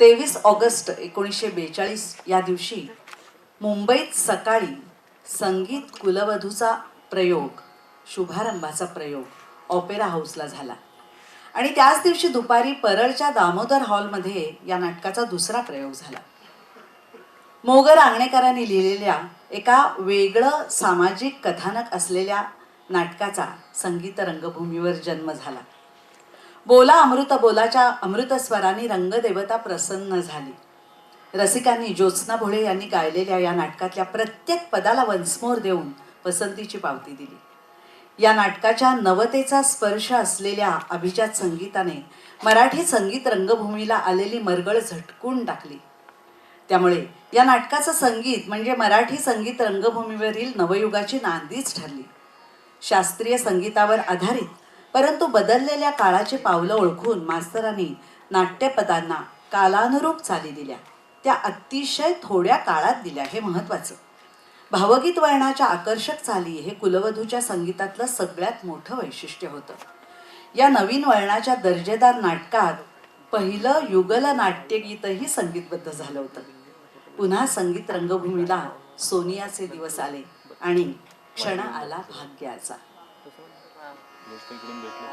तेवीस ऑगस्ट एकोणीसशे बेचाळीस या दिवशी मुंबईत सकाळी संगीत कुलवधूचा प्रयोग शुभारंभाचा प्रयोग ऑपेरा हाऊसला झाला. आणि त्याच दिवशी दुपारी परळच्या दामोदर हॉलमध्ये या नाटकाचा दुसरा प्रयोग झाला. मोगर आंगणेकरांनी लिहिलेल्या एका वेगळं सामाजिक कथानक असलेल्या नाटकाचा संगीत रंगभूमीवर जन्म झाला. बोला अमृत बोलाच्या अमृतस्वराने रंगदेवता प्रसन्न झाली. रसिकांनी ज्योत्स्ना भोळे यांनी गायलेल्या या नाटकातल्या प्रत्येक पदाला वंसमोर देऊन पसंतीची पावती दिली. या नाटकाच्या नवतेचा स्पर्श असलेल्या अभिजात संगीताने मराठी संगीत रंगभूमीला आलेली मरगळ झटकून टाकली. त्यामुळे या नाटकाचं संगीत म्हणजे मराठी संगीत रंगभूमीवरील नवयुगाची नांदीच ठरली. शास्त्रीय संगीतावर आधारित परंतु बदललेल्या काळाची पावलं ओळखून मास्तरांनी नाट्यपदांना कालानुरूप चाली दिल्या. त्या अतिशय थोड्या काळात दिल्या हे महत्त्वाचं. भावगीत वळणाच्या आकर्षक चाली हे कुलवधूच्या संगीतातलं सगळ्यात मोठं वैशिष्ट्य होतं. या नवीन वळणाच्या दर्जेदार नाटकात पहिलं युगल नाट्यगीतही संगीतबद्ध झालं होतं. पुन्हा संगीत रंगभूमीला सोनियाचे दिवस आले आणि क्षण आला भाग्याचा. गोष्ट इकडून भेटली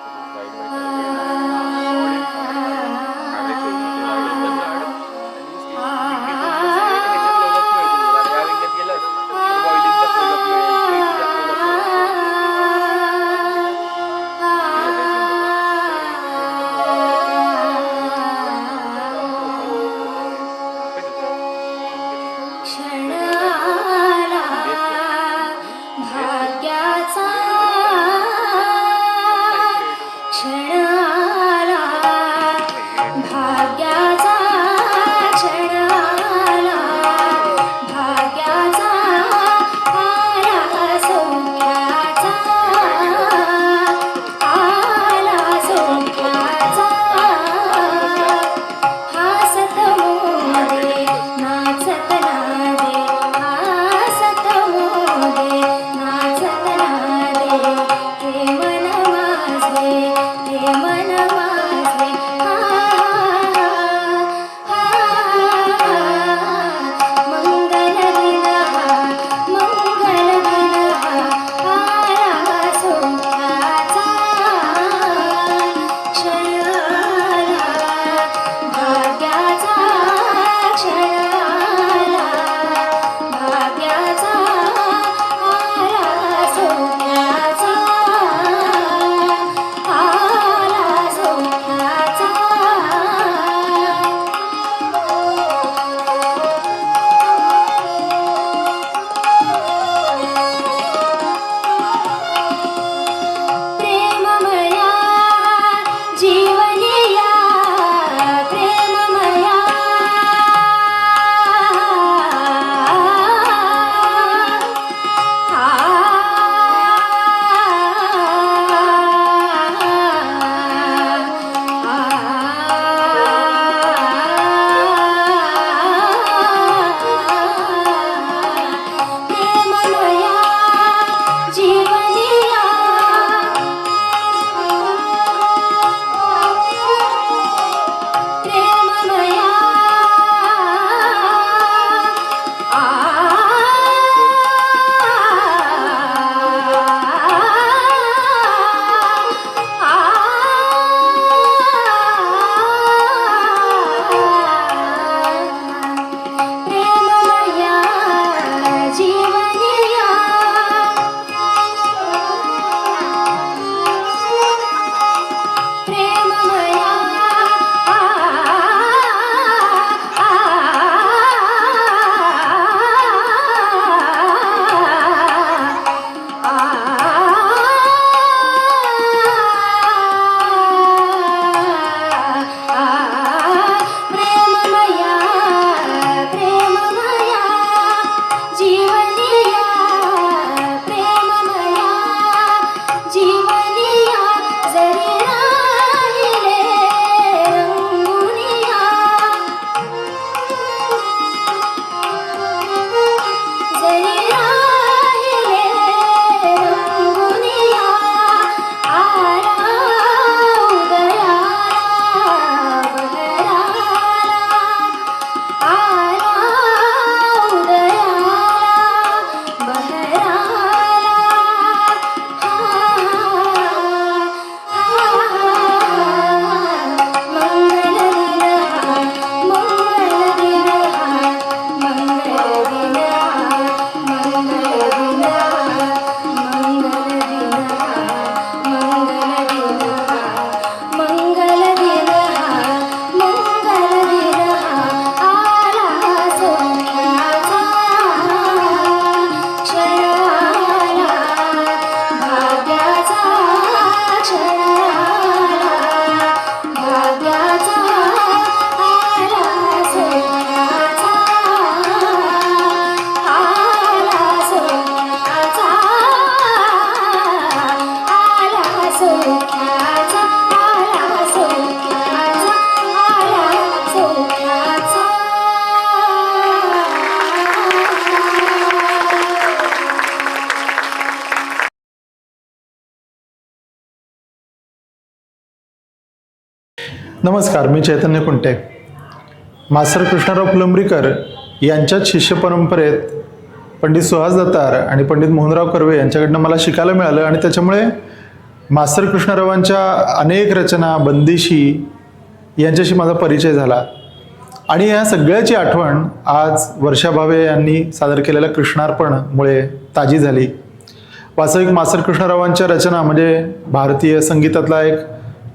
नमस्कार मी चैतन्य कुंटे. मास्टर कृष्णराव फुलंबरीकर यांच्याच शिष्य परंपरेत पंडित सुहास दत्तार आणि पंडित मोहनराव कर्वे यांच्याकडनं मला शिकायला मिळालं आणि त्याच्यामुळे मास्तर कृष्णरावांच्या अनेक रचना बंदिशी यांच्याशी माझा परिचय झाला. आणि या सगळ्याची आठवण आज वर्षा भावे यांनी सादर केलेल्या कृष्णार्पणमुळे ताजी झाली. वास्तविक मास्तर कृष्णरावांच्या रचना म्हणजे भारतीय संगीतातला एक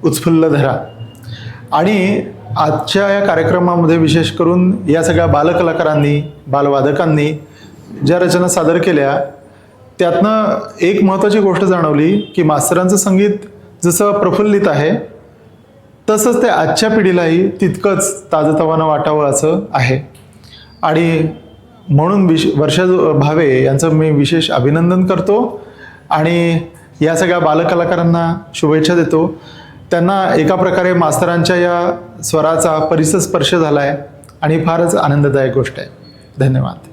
उत्फुल्ल धरा. आणि आजच्या या कार्यक्रमामध्ये विशेष करून या सगळ्या बालकलाकारांनी बालवादकांनी ज्या रचना सादर केल्या त्यातनं एक महत्त्वाची गोष्ट जाणवली की मास्तरांचं संगीत जसं प्रफुल्लित आहे तसंच ते आजच्या पिढीलाही तितकंच ताजतवानं वाटावं असं आहे. आणि म्हणून विश वर्षा भावे यांचं मी विशेष अभिनंदन करतो आणि या सगळ्या बालकलाकारांना शुभेच्छा देतो. त्यांना एका प्रकारे मास्तरांच्या या स्वराचा परिसर स्पर्श झाला आहे आणि फारच आनंददायक गोष्ट आहे. धन्यवाद.